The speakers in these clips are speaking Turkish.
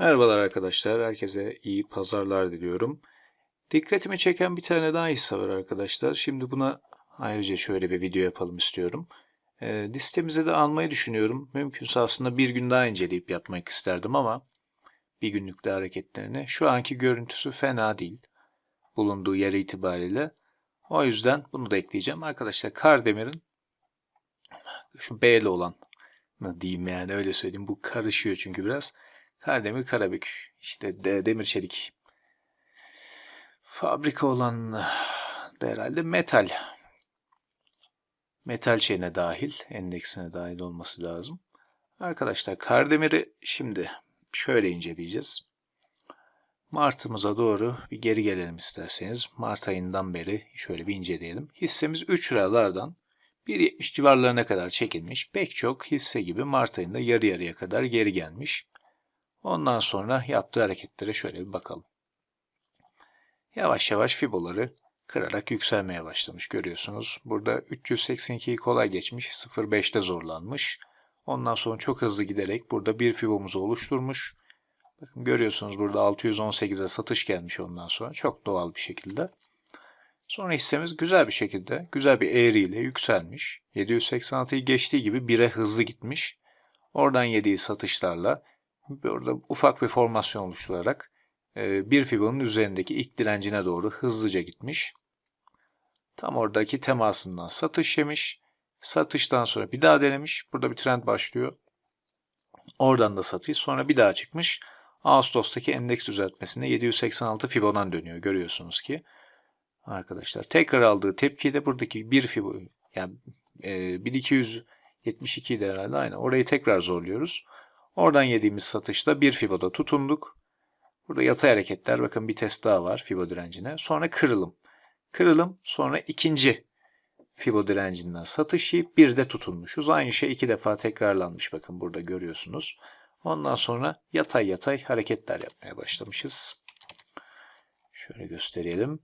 Merhabalar arkadaşlar. Herkese iyi pazarlar diliyorum. Dikkatimi çeken bir tane daha hisse var arkadaşlar. Şimdi buna ayrıca şöyle bir video yapalım istiyorum. E, listemize de almayı düşünüyorum. Mümkünse aslında bir gün daha inceleyip yapmak isterdim ama bir günlükte hareketlerini. Şu anki görüntüsü fena değil. Bulunduğu yer itibariyle. O yüzden bunu da ekleyeceğim. Arkadaşlar Kardemir'in şu B'li olan diyeyim yani öyle söyleyeyim. Bu karışıyor çünkü biraz. Kardemir Karabük, işte de, demir çelik. Fabrika olan da herhalde metal. Metal şeyine dahil, endeksine dahil olması lazım. Arkadaşlar Kardemir'i şimdi şöyle inceleyeceğiz. Mart'ımıza doğru bir geri gelelim isterseniz. Mart ayından beri şöyle bir inceleyelim. Hissemiz 3 liralardan 1.70 civarlarına kadar çekilmiş. Pek çok hisse gibi Mart ayında yarı yarıya kadar geri gelmiş. Ondan sonra yaptığı hareketlere şöyle bir bakalım. Yavaş yavaş fiboları kırarak yükselmeye başlamış görüyorsunuz. Burada 382'yi kolay geçmiş, 0.5'te zorlanmış. Ondan sonra çok hızlı giderek burada bir fibomuzu oluşturmuş. Bakın görüyorsunuz burada 618'e satış gelmiş ondan sonra. Çok doğal bir şekilde. Sonra hissemiz güzel bir şekilde, güzel bir eğriyle yükselmiş. 786'yı geçtiği gibi 1'e hızlı gitmiş. Oradan yediği satışlarla burada ufak bir formasyon oluşturarak e, bir fibonun üzerindeki ilk direncine doğru hızlıca gitmiş. Tam oradaki temasından satış yemiş. Satıştan sonra bir daha denemiş. Burada bir trend başlıyor. Oradan da satış. Sonra bir daha çıkmış. Ağustos'taki endeks düzeltmesinde 786 Fibo'dan dönüyor. Görüyorsunuz ki. Arkadaşlar tekrar aldığı tepki de buradaki bir Fibo yani e, 1272 de herhalde aynı. Orayı tekrar zorluyoruz. Oradan yediğimiz satışta bir Fibo'da tutunduk. Burada yatay hareketler bakın bir test daha var Fibo direncine. Sonra kırılım. Kırılım sonra ikinci Fibo direncinden satış yiyip bir de tutunmuşuz. Aynı şey iki defa tekrarlanmış bakın burada görüyorsunuz. Ondan sonra yatay yatay hareketler yapmaya başlamışız. Şöyle gösterelim.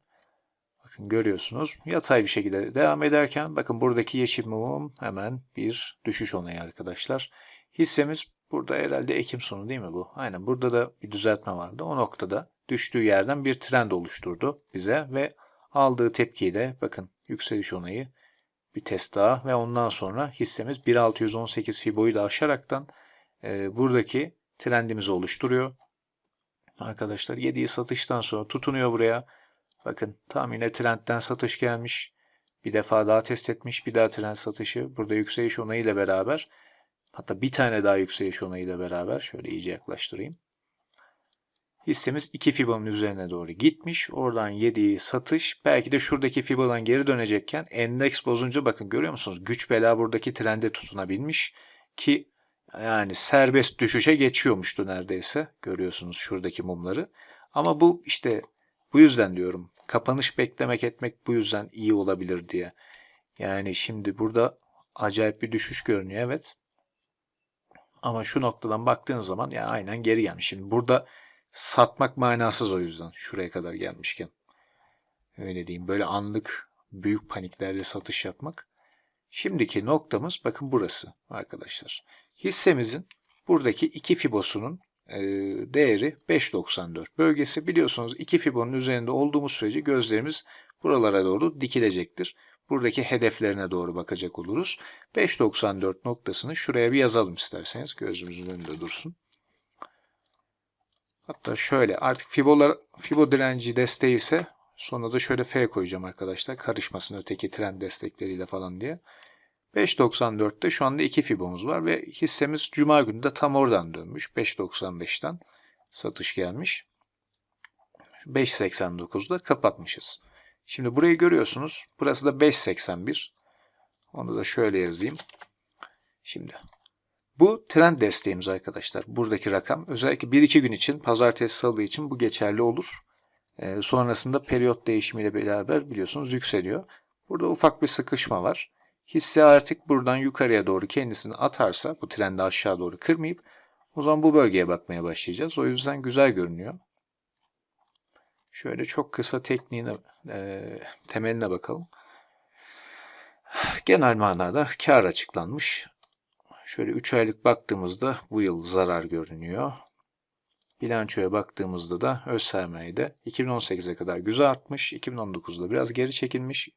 Bakın görüyorsunuz yatay bir şekilde devam ederken bakın buradaki yeşil mumum hemen bir düşüş onayı arkadaşlar. Hissemiz burada herhalde Ekim sonu değil mi bu? Aynen burada da bir düzeltme vardı. O noktada düştüğü yerden bir trend oluşturdu bize ve aldığı tepkiyi de bakın yükseliş onayı bir test daha ve ondan sonra hissemiz 1618 Fibo'yu da aşaraktan e, buradaki trendimizi oluşturuyor. Arkadaşlar yediği satıştan sonra tutunuyor buraya. Bakın tam yine trendten satış gelmiş. Bir defa daha test etmiş. Bir daha trend satışı. Burada yükseliş onayı ile beraber hatta bir tane daha yükseliş onayı ile beraber şöyle iyice yaklaştırayım. Hissemiz 2 Fibon'un üzerine doğru gitmiş. Oradan yediği satış belki de şuradaki Fibon'dan geri dönecekken endeks bozunca bakın görüyor musunuz? Güç bela buradaki trende tutunabilmiş ki yani serbest düşüşe geçiyormuştu neredeyse. Görüyorsunuz şuradaki mumları. Ama bu işte bu yüzden diyorum. Kapanış beklemek etmek bu yüzden iyi olabilir diye. Yani şimdi burada acayip bir düşüş görünüyor evet. Ama şu noktadan baktığın zaman ya aynen geri gelmiş. Şimdi burada satmak manasız o yüzden şuraya kadar gelmişken. Öyle diyeyim. Böyle anlık büyük paniklerle satış yapmak. Şimdiki noktamız bakın burası arkadaşlar. Hissemizin buradaki iki fibosunun e, değeri 5.94 bölgesi. Biliyorsunuz iki fibonun üzerinde olduğumuz sürece gözlerimiz buralara doğru dikilecektir. Buradaki hedeflerine doğru bakacak oluruz. 5.94 noktasını şuraya bir yazalım isterseniz. Gözümüzün önünde dursun. Hatta şöyle artık fibolar, fibo direnci desteği ise sonra da şöyle F koyacağım arkadaşlar. Karışmasın öteki trend destekleriyle falan diye. 5.94'te şu anda 2 fibomuz var ve hissemiz cuma günü de tam oradan dönmüş. 5.95'ten satış gelmiş. 5.89'da kapatmışız. Şimdi burayı görüyorsunuz. Burası da 5.81. Onu da şöyle yazayım. Şimdi bu trend desteğimiz arkadaşlar. Buradaki rakam özellikle 1-2 gün için pazartesi salı için bu geçerli olur. Ee, sonrasında periyot değişimiyle beraber biliyorsunuz yükseliyor. Burada ufak bir sıkışma var. Hisse artık buradan yukarıya doğru kendisini atarsa bu trendi aşağı doğru kırmayıp o zaman bu bölgeye bakmaya başlayacağız. O yüzden güzel görünüyor. Şöyle çok kısa tekniğine, e, temeline bakalım. Genel manada kar açıklanmış. Şöyle 3 aylık baktığımızda bu yıl zarar görünüyor. Bilançoya baktığımızda da öz sermaye de 2018'e kadar güzel artmış. 2019'da biraz geri çekilmiş.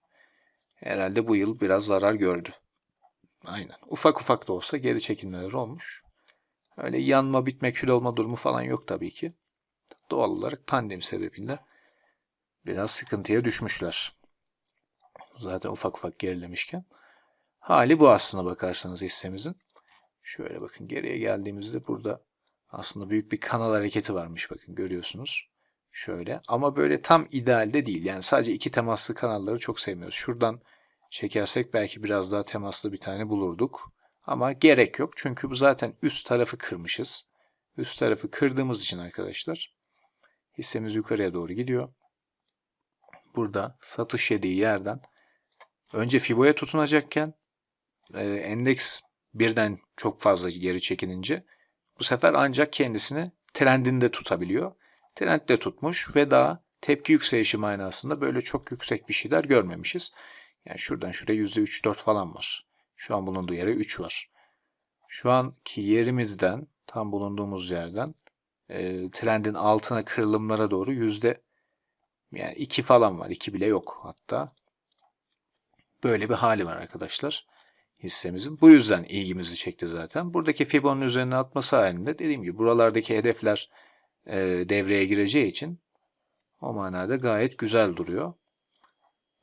Herhalde bu yıl biraz zarar gördü. Aynen. Ufak ufak da olsa geri çekilmeler olmuş. Öyle yanma, bitme, kül olma durumu falan yok tabii ki. Doğal olarak pandemi sebebiyle biraz sıkıntıya düşmüşler. Zaten ufak ufak gerilemişken. Hali bu aslına bakarsanız hissemizin. Şöyle bakın geriye geldiğimizde burada aslında büyük bir kanal hareketi varmış bakın görüyorsunuz. Şöyle ama böyle tam idealde değil. Yani sadece iki temaslı kanalları çok sevmiyoruz. Şuradan çekersek belki biraz daha temaslı bir tane bulurduk. Ama gerek yok. Çünkü bu zaten üst tarafı kırmışız. Üst tarafı kırdığımız için arkadaşlar hissemiz yukarıya doğru gidiyor. Burada satış yediği yerden önce Fibo'ya tutunacakken e, endeks birden çok fazla geri çekilince bu sefer ancak kendisini trendinde tutabiliyor. Trendde tutmuş ve daha tepki yükselişi manasında böyle çok yüksek bir şeyler görmemişiz. Yani şuradan şuraya %3-4 falan var. Şu an bulunduğu yere 3 var. Şu anki yerimizden tam bulunduğumuz yerden e, trendin altına kırılımlara doğru yüzde yani 2 falan var. 2 bile yok hatta. Böyle bir hali var arkadaşlar hissemizin. Bu yüzden ilgimizi çekti zaten. Buradaki Fibon'un üzerine atması halinde dediğim gibi buralardaki hedefler e, devreye gireceği için o manada gayet güzel duruyor.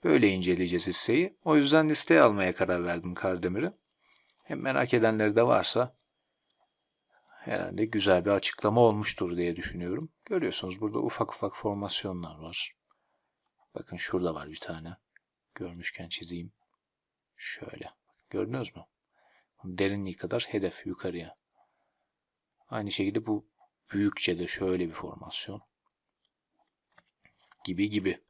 Böyle inceleyeceğiz hisseyi. O yüzden listeye almaya karar verdim Kardemir'i. Hem merak edenleri de varsa herhalde güzel bir açıklama olmuştur diye düşünüyorum. Görüyorsunuz burada ufak ufak formasyonlar var. Bakın şurada var bir tane. Görmüşken çizeyim. Şöyle. Gördünüz mü? Derinliği kadar hedef yukarıya. Aynı şekilde bu büyükçe de şöyle bir formasyon. Gibi gibi.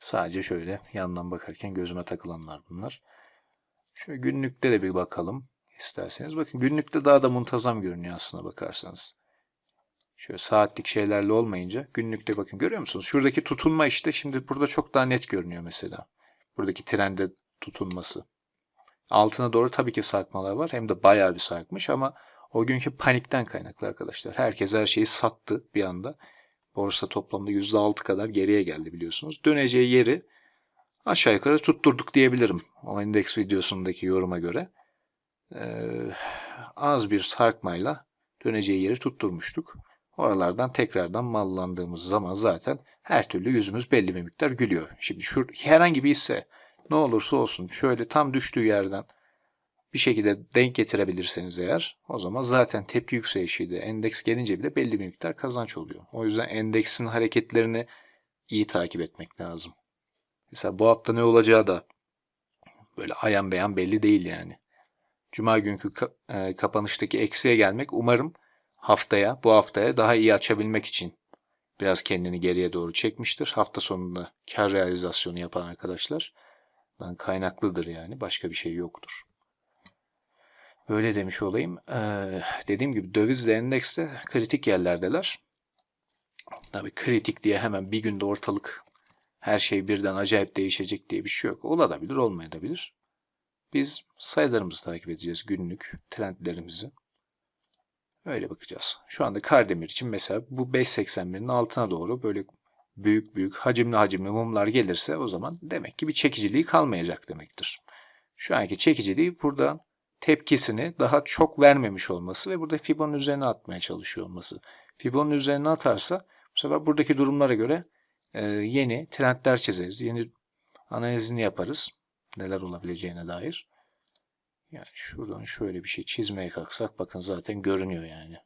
Sadece şöyle yandan bakarken gözüme takılanlar bunlar. Şöyle günlükte de bir bakalım isterseniz. Bakın günlükte daha da muntazam görünüyor aslına bakarsanız. Şöyle saatlik şeylerle olmayınca günlükte bakın görüyor musunuz? Şuradaki tutunma işte şimdi burada çok daha net görünüyor mesela. Buradaki trende tutunması. Altına doğru tabii ki sarkmalar var. Hem de bayağı bir sarkmış ama o günkü panikten kaynaklı arkadaşlar. Herkes her şeyi sattı bir anda. Borsa toplamda %6 kadar geriye geldi biliyorsunuz. Döneceği yeri aşağı yukarı tutturduk diyebilirim. O endeks videosundaki yoruma göre. Ee, az bir sarkmayla döneceği yeri tutturmuştuk. Oralardan tekrardan mallandığımız zaman zaten her türlü yüzümüz belli bir miktar gülüyor. Şimdi şu herhangi bir hisse ne olursa olsun şöyle tam düştüğü yerden bir şekilde denk getirebilirseniz eğer o zaman zaten tepki yükselişiydi. Endeks gelince bile belli bir miktar kazanç oluyor. O yüzden endeksin hareketlerini iyi takip etmek lazım. Mesela bu hafta ne olacağı da böyle ayan beyan belli değil yani. Cuma günkü e, kapanıştaki eksiye gelmek umarım haftaya, bu haftaya daha iyi açabilmek için biraz kendini geriye doğru çekmiştir. Hafta sonunda kar realizasyonu yapan arkadaşlar kaynaklıdır yani. Başka bir şey yoktur. Öyle demiş olayım. Ee, dediğim gibi dövizle endekste kritik yerlerdeler. Tabii kritik diye hemen bir günde ortalık her şey birden acayip değişecek diye bir şey yok. Olabilir, olmayabilir. Biz sayılarımızı takip edeceğiz günlük trendlerimizi. Öyle bakacağız. Şu anda Kardemir için mesela bu 5.81'in altına doğru böyle büyük büyük hacimli hacimli mumlar gelirse o zaman demek ki bir çekiciliği kalmayacak demektir. Şu anki çekiciliği burada tepkisini daha çok vermemiş olması ve burada Fibon'un üzerine atmaya çalışıyor olması. Fibon'un üzerine atarsa bu sefer buradaki durumlara göre e, yeni trendler çizeriz. Yeni analizini yaparız. Neler olabileceğine dair. Yani şuradan şöyle bir şey çizmeye kalksak bakın zaten görünüyor yani.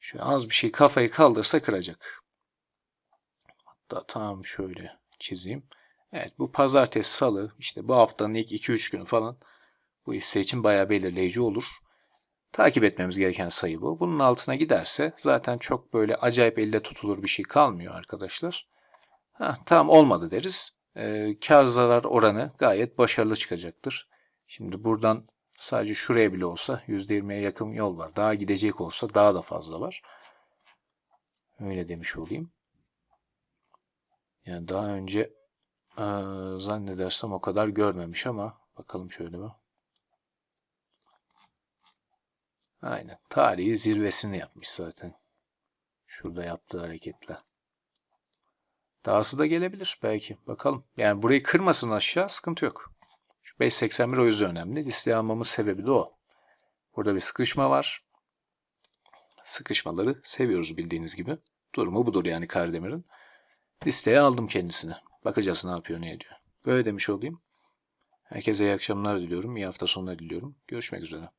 Şu az bir şey kafayı kaldırsa kıracak. Hatta tam şöyle çizeyim. Evet bu pazartesi salı işte bu haftanın ilk 2-3 günü falan bu hisse için bayağı belirleyici olur. Takip etmemiz gereken sayı bu. Bunun altına giderse zaten çok böyle acayip elde tutulur bir şey kalmıyor arkadaşlar. Heh, tamam olmadı deriz. Ee, kar zarar oranı gayet başarılı çıkacaktır. Şimdi buradan sadece şuraya bile olsa %20'ye yakın yol var. Daha gidecek olsa daha da fazla var. Öyle demiş olayım. Yani daha önce e, zannedersem o kadar görmemiş ama bakalım şöyle bir. Aynen. Tarihi zirvesini yapmış zaten. Şurada yaptığı hareketle. Dahası da gelebilir belki. Bakalım. Yani burayı kırmasın aşağı sıkıntı yok. Şu 5.81 o yüzden önemli. Listeyi almamın sebebi de o. Burada bir sıkışma var. Sıkışmaları seviyoruz bildiğiniz gibi. Durumu budur yani Kardemir'in. Listeye aldım kendisini. Bakacağız ne yapıyor ne ediyor. Böyle demiş olayım. Herkese iyi akşamlar diliyorum. İyi hafta sonları diliyorum. Görüşmek üzere.